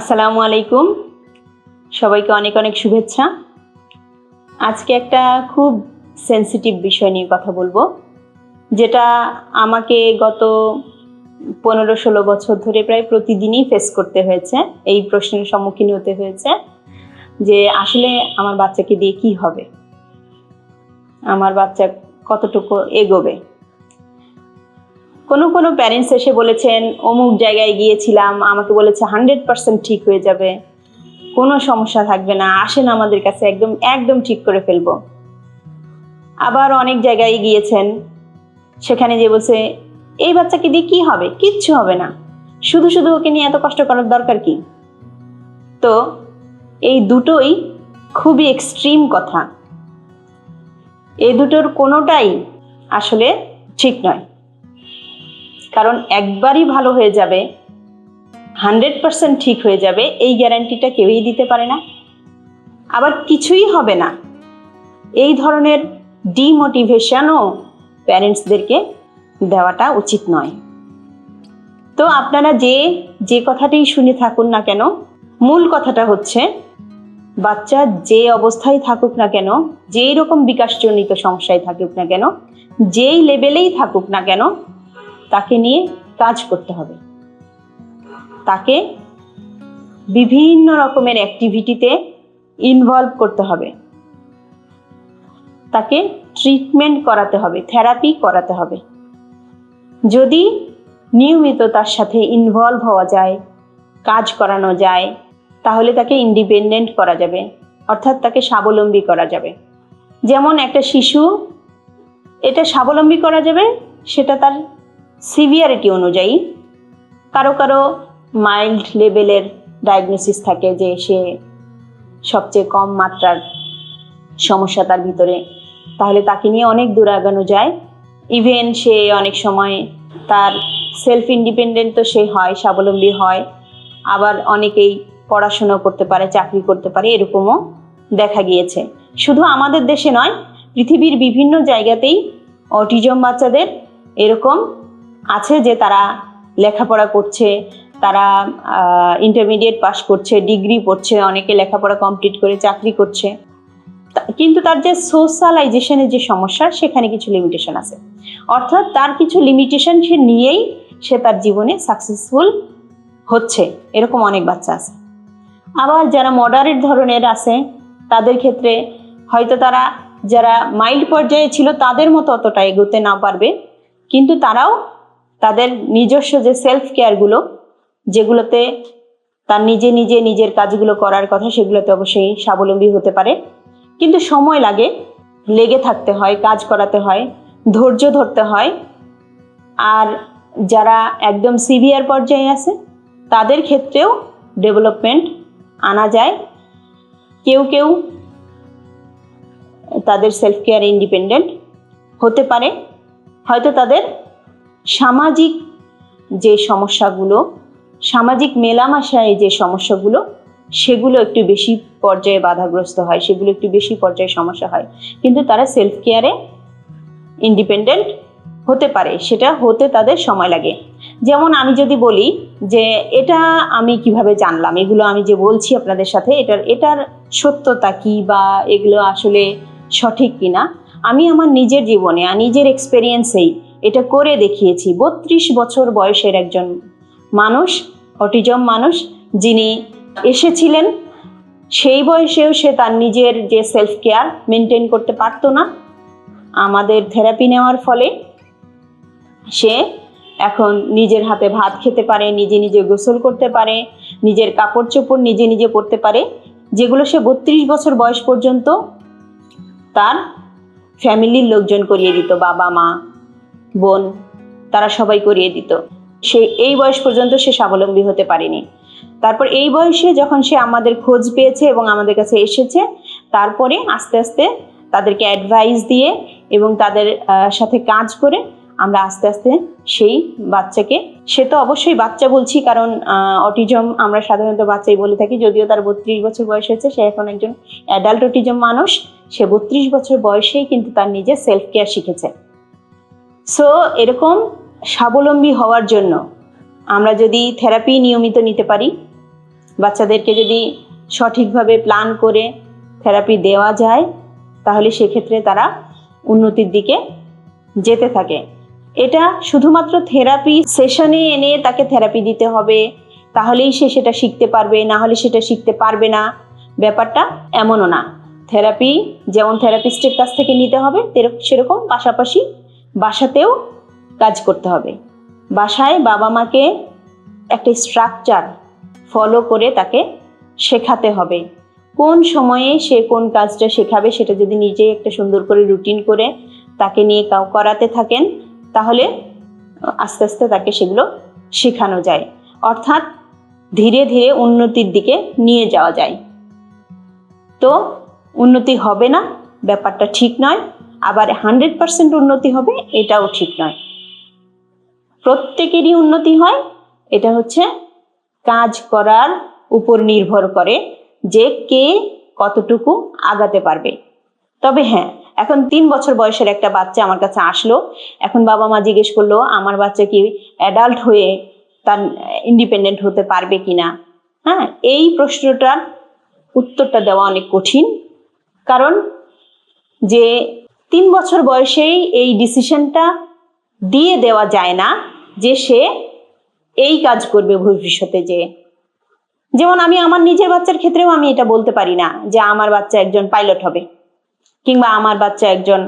আসসালামু আলাইকুম। সবাইকে অনেক অনেক শুভেচ্ছা। আজকে একটা খুব সেন্সিটিভ বিষয় নিয়ে কথা বলব, যেটা আমাকে গত পনেরো ষোলো বছর ধরে প্রায় প্রতিদিনই ফেস করতে হয়েছে, এই প্রশ্নের সম্মুখীন হতে হয়েছে, যে আসলে আমার বাচ্চাকে দিয়ে কি হবে? আমার বাচ্চা কতটুকু এগোবে? কোনো কোনো প্যারেন্টস এসে বলেছেন, অমুক জায়গায় গিয়েছিলাম, আমাকে বলেছে হান্ড্রেড পার্সেন্ট ঠিক হয়ে যাবে। কোনো সমস্যা থাকবে না, আসেন আমাদের কাছে, একদম একদম ঠিক করে ফেলব। আবার অনেক জায়গায় গিয়েছেন, সেখানে যে বলছে, এই বাচ্চাকে দিয়ে কি হবে? কিচ্ছু হবে না। শুধু শুধু ওকে নিয়ে এত কষ্ট করার দরকার কি? তো এই দুটোই খুবই এক্সট্রিম কথা। এই দুটোর কোনোটাই আসলে ঠিক নয়। কারণ একবারই ভালো হয়ে যাবে, হান্ড্রেড পার্সেন্ট ঠিক হয়ে যাবে, এই গ্যারান্টিটা কেউই দিতে পারে না। আবার কিছুই হবে না। এই ধরনের ডিমোটিভেশনও প্যারেন্টসদেরকে দেওয়াটা উচিত নয়। তো আপনারা যে যে কথাটাই শুনে থাকুন না কেন, মূল কথাটা হচ্ছে, বাচ্চা যে অবস্থায় থাকুক না কেন, যেই রকম বিকাশজনিত সমস্যায় থাকুক না কেন, যেই লেভেলেই থাকুক না কেন তাকে নিয়ে কাজ করতে হবে। তাকে বিভিন্ন রকমের অ্যাক্টিভিটিতে ইনভলভ করতে হবে। তাকে ট্রিটমেন্ট করাতে হবে থেরাপি করাতে হবে। যদি নিয়মিত তার সাথে ইনভলভ হওয়া যায়, কাজ করানো যায়, তাহলে তাকে ইন্ডিপেন্ডেন্ট করা যাবে, অর্থাৎ তাকে স্বাবলম্বী করা যাবে। যেমন একটা শিশু, এটা স্বাবলম্বী করা যাবে, সেটা তার সিভিয়ারিটি অনুযায়ী, কারও কারও মাইল্ড লেভেলের ডায়াগনোসিস থাকে যে সে সবচেয়ে কম মাত্রার সমস্যা তার ভিতরে। তাহলে তাকে নিয়ে অনেক দূর আগানো যায়। ইভেন সে অনেক সময় তার সেলফ ইন্ডিপেন্ডেন্ট তো সে হয়, স্বাবলম্বী হয়। আবার অনেকেই পড়াশোনা করতে পারে, চাকরি করতে পারে, এরকমও দেখা গিয়েছে। শুধু আমাদের দেশে নয়, পৃথিবীর বিভিন্ন জায়গাতেই অটিজম বাচ্চাদের এরকম আছে যে তারা লেখাপড়া করছে, তারা ইন্টারমিডিয়েট পাস করছে ডিগ্রি পড়ছে, অনেকে লেখাপড়া কমপ্লিট করে চাকরি করছে। কিন্তু তার যে সোশ্যালাইজেশনের যে সমস্যা, সেখানে কিছু লিমিটেশন আছে। অর্থাৎ তার কিছু লিমিটেশন সে নিয়েই সে তার জীবনে সাকসেসফুল হচ্ছে। এরকম অনেক বাচ্চা আছে। আবার যারা মডারেট ধরনের আছে, তাদের ক্ষেত্রে হয়তো তারা যারা মাইল্ড পর্যায়ে ছিল, তাদের মতো অতটা এগোতে না পারবে। কিন্তু তারাও তাদের নিজস্ব যে সেলফ কেয়ারগুলো যেগুলোতে তার নিজে নিজে নিজের কাজগুলো করার কথা, সেগুলোতে অবশ্যই স্বাবলম্বী হতে পারে। কিন্তু সময় লাগে, লেগে থাকতে হয়, কাজ করাতে হয়, ধৈর্য ধরতে হয়। আর যারা একদম সিভিয়ার পর্যায়ে আছে, তাদের ক্ষেত্রেও ডেভেলপমেন্ট আনা যায়। কেউ কেউ তাদের সেলফ কেয়ার ইন্ডিপেন্ডেন্ট হতে পারে। হয়তো তাদের সামাজিক যে সমস্যাগুলো, সামাজিক মেলামেশায় যে সমস্যাগুলো, সেগুলো একটু বেশি পর্যায়ে বাধাগ্রস্ত হয়, সেগুলো একটু বেশি পর্যায়ে সমস্যা হয়। কিন্তু তারা সেলফ কেয়ারে ইন্ডিপেন্ডেন্ট হতে পারে, সেটা হতে তাদের সময় লাগে। যেমন আমি যদি বলি যে, এটা আমি কীভাবে জানলাম? এগুলো আমি যে বলছি আপনাদের সাথে, এটার এটার সত্যতা কি বা এগুলো আসলে সঠিক কিনা? আমি আমার নিজের জীবনে, নিজের এক্সপেরিয়েন্সেই এটা করে দেখিয়েছি। বত্রিশ বছর বয়সের একজন মানুষ, অটিজম মানুষ, যিনি এসেছিলেন, সেই বয়সেও সে তার নিজের যে সেলফ কেয়ার মেনটেন করতে পারতো না, আমাদের থেরাপি নেওয়ার ফলে সে এখন নিজের হাতে ভাত খেতে পারে, নিজে নিজে গোসল করতে পারে, নিজের কাপড় চোপড় নিজে নিজে পরতে পারে, যেগুলো সে বত্রিশ বছর বয়স পর্যন্ত তার ফ্যামিলির লোকজন করিয়ে দিত বাবা মা বোন, তারা সবাই করিয়ে দিত। সে এই বয়স পর্যন্ত সে স্বাবলম্বী হতে পারেনি। তারপর এই বয়সে যখন সে আমাদের খোঁজ পেয়েছে এবং আমাদের কাছে এসেছে, তারপরে আস্তে আস্তে তাদেরকে অ্যাডভাইস দিয়ে এবং তাদের সাথে কাজ করে আমরা আস্তে আস্তে সেই বাচ্চাকে, সে তো অবশ্যই বাচ্চা বলছি কারণ অটিজম আমরা সাধারণত বাচ্চাই বলে থাকি, যদিও তার বত্রিশ বছর বয়স হয়েছে, সে এখন একজন অ্যাডাল্ট অটিজম মানুষ, সে বত্রিশ বছর বয়সেই কিন্তু তার নিজের সেলফ কেয়ার শিখেছে। সো এরকম স্বাবলম্বী হওয়ার জন্য আমরা যদি থেরাপি নিয়মিত নিতে পারি, বাচ্চাদেরকে যদি সঠিকভাবে প্ল্যান করে থেরাপি দেওয়া যায়, তাহলে সেক্ষেত্রে তারা উন্নতির দিকে যেতে থাকে। এটা শুধুমাত্র থেরাপি সেশনে এনে তাকে থেরাপি দিতে হবে, তাহলেই সে সেটা শিখতে পারবে, না হলে সেটা শিখতে পারবে না। ব্যাপারটা এমনও না। থেরাপি যেমন থেরাপিস্টের কাছ থেকে নিতে হবে সেরকম পাশাপাশি বাসাতেও কাজ করতে হবে। বাসায় বাবা মাকে একটা স্ট্রাকচার ফলো করে তাকে শেখাতে হবে। কোন সময়ে সে কোন কাজটা শেখাবে সেটা যদি নিজে একটা সুন্দর করে রুটিন করে তাকে নিয়ে কাউ করাতে থাকেন, তাহলে আস্তে আস্তে তাকে সেগুলো শেখানো যায়। অর্থাৎ ধীরে ধীরে উন্নতির দিকে নিয়ে যাওয়া যায়। তো উন্নতি হবে না, ব্যাপারটা ঠিক নয়। আবার হান্ড্রেড পার্সেন্ট উন্নতি হবে, এটাও ঠিক নয়। প্রত্যেকেরই উন্নতি হয়, এটা হচ্ছে কাজ করার উপর নির্ভর করে যে কে কতটুকু আগাতে পারবে। তবে হ্যাঁ এখন তিন বছর বয়সের একটা বাচ্চা আমার কাছে আসলো, এখন বাবা মা জিজ্ঞেস করল, আমার বাচ্চা কি অ্যাডাল্ট হয়ে তার ইন্ডিপেন্ডেন্ট হতে পারবে কিনা? হ্যাঁ এই প্রশ্নটার উত্তরটা দেওয়া অনেক কঠিন, কারণ যে তিন বছর বয়সেই এই ডিসিশনটা দিয়ে দেওয়া যায় না যে সে এই কাজ করবে ভবিষ্যতে যে। যেমন আমি আমার নিজের বাচ্চার ক্ষেত্রেও আমি এটা বলতে পারি না যে আমার বাচ্চা একজন পাইলট হবে কিংবা আমার বাচ্চা একজন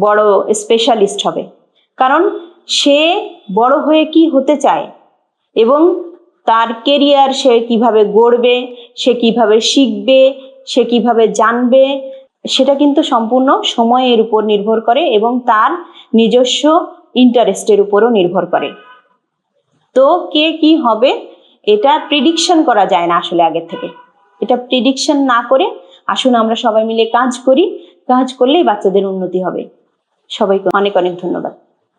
বড় স্পেশালিস্ট হবে। কারণ সে বড় হয়ে কি হতে চায় এবং তার কেরিয়ার সে কীভাবে গড়বে, সে কীভাবে শিখবে, সে কীভাবে জানবে সেটা কিন্তু সম্পূর্ণ সময়ের উপর নির্ভর করে এবং তার নিজস্ব ইন্টারেস্টের উপরও নির্ভর করে। তো কে কি হবে, এটা প্রিডিকশন করা যায় না আসলে আগের থেকে। এটা প্রিডিকশন না করে আসুন আমরা সবাই মিলে কাজ করি। কাজ করলেই বাচ্চাদের উন্নতি হবে। সবাইকে অনেক অনেক ধন্যবাদ।